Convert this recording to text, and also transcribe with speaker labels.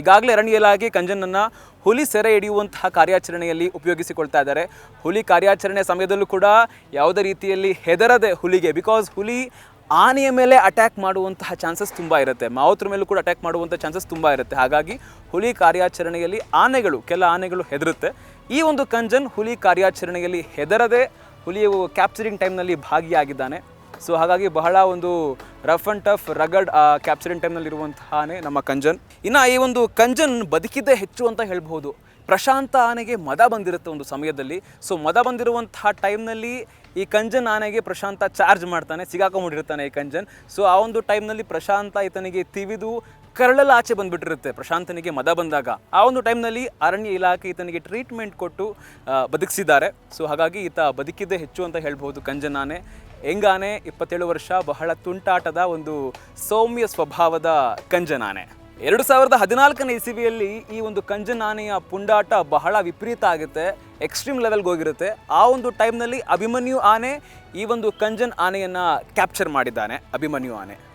Speaker 1: ಈಗಾಗಲೇ ಅರಣ್ಯ ಇಲಾಖೆ ಕಂಜನನ್ನು ಹುಲಿ ಸೆರೆ ಹಿಡಿಯುವಂತಹ ಕಾರ್ಯಾಚರಣೆಯಲ್ಲಿ ಉಪಯೋಗಿಸಿಕೊಳ್ತಾ ಇದ್ದಾರೆ. ಹುಲಿ ಕಾರ್ಯಾಚರಣೆ ಸಮಯದಲ್ಲೂ ಕೂಡ ಯಾವುದೇ ರೀತಿಯಲ್ಲಿ ಹೆದರದೆ ಹುಲಿಗೆ ಬಿಕಾಸ್ ಹುಲಿ ಆನೆಯ ಮೇಲೆ ಅಟ್ಯಾಕ್ ಮಾಡುವಂತಹ ಚಾನ್ಸಸ್ ತುಂಬ ಇರುತ್ತೆ. ಮಾವುತರ ಮೇಲೂ ಕೂಡ ಅಟ್ಯಾಕ್ ಮಾಡುವಂಥ ಚಾನ್ಸಸ್ ತುಂಬ ಇರುತ್ತೆ. ಹಾಗಾಗಿ ಹುಲಿ ಕಾರ್ಯಾಚರಣೆಯಲ್ಲಿ ಆನೆಗಳು, ಕೆಲ ಆನೆಗಳು ಹೆದರುತ್ತೆ. ಈ ಒಂದು ಕಂಜನ್ ಹುಲಿ ಕಾರ್ಯಾಚರಣೆಯಲ್ಲಿ ಹೆದರದೆ ಹುಲಿಯು ಕ್ಯಾಪ್ಚರಿಂಗ್ ಟೈಮ್ನಲ್ಲಿ ಭಾಗಿಯಾಗಿದ್ದಾನೆ. ಸೊ ಹಾಗಾಗಿ ಬಹಳ ಒಂದು rough and tough rugged capturing ಟೈಮ್ನಲ್ಲಿ ಇರುವಂತಹನೇ ಆನೆ ನಮ್ಮ ಕಂಜನ್. ಇನ್ನು ಈ ಒಂದು ಕಂಜನ್ ಬದುಕಿದ್ದೇ ಹೆಚ್ಚು ಅಂತ ಹೇಳ್ಬೋದು ಪ್ರಶಾಂತ ಆನೆಗೆ ಮದ ಬಂದಿರುತ್ತೆ ಒಂದು ಸಮಯದಲ್ಲಿ. ಸೊ ಮದ ಬಂದಿರುವಂತಹ ಟೈಮ್ನಲ್ಲಿ ಈ ಕಂಜನ್ ಆನೆಗೆ ಪ್ರಶಾಂತ ಚಾರ್ಜ್ ಮಾಡ್ತಾನೆ, ಸಿಗಾಕೊಂಡ್ಬಿಟ್ಟಿರ್ತಾನೆ ಈ ಕಂಜನ್. ಸೊ ಆ ಒಂದು ಟೈಮ್ನಲ್ಲಿ ಪ್ರಶಾಂತ ಈತನಿಗೆ ತಿವಿದು ಕರಳಲ್ಲಿ ಆಚೆ ಬಂದುಬಿಟ್ಟಿರುತ್ತೆ, ಪ್ರಶಾಂತನಿಗೆ ಮದ ಬಂದಾಗ. ಆ ಒಂದು ಟೈಮ್ನಲ್ಲಿ ಅರಣ್ಯ ಇಲಾಖೆ ಈತನಿಗೆ ಟ್ರೀಟ್ಮೆಂಟ್ ಕೊಟ್ಟು ಬದುಕಿಸಿದ್ದಾರೆ. ಸೊ ಹಾಗಾಗಿ ಈತ ಬದುಕಿದ್ದೇ ಹೆಚ್ಚು ಅಂತ ಹೇಳ್ಬೋದು ಕಂಜನ್ ಆನೆ. ಹೆಂಗಾನೆ ಇಪ್ಪತ್ತೇಳು ವರ್ಷ, ಬಹಳ ತುಂಟಾಟದ ಒಂದು ಸೌಮ್ಯ ಸ್ವಭಾವದ ಕಂಜನ್ ಆನೆ. ಎರಡು ಸಾವಿರದ ಹದಿನಾಲ್ಕನೇ ಇಸವಿಯಲ್ಲಿ ಈ ಒಂದು ಕಂಜನ್ ಆನೆಯ ಪುಂಡಾಟ ಬಹಳ ವಿಪರೀತ ಆಗುತ್ತೆ ಎಕ್ಸ್ಟ್ರೀಮ್ ಲೆವೆಲ್ಗೆ ಹೋಗಿರುತ್ತೆ. ಆ ಒಂದು ಟೈಮ್ನಲ್ಲಿ ಅಭಿಮನ್ಯು ಆನೆ ಈ ಒಂದು ಕಂಜನ್ ಆನೆಯನ್ನು ಕ್ಯಾಪ್ಚರ್ ಮಾಡಿದ್ದಾನೆ, ಅಭಿಮನ್ಯು ಆನೆ.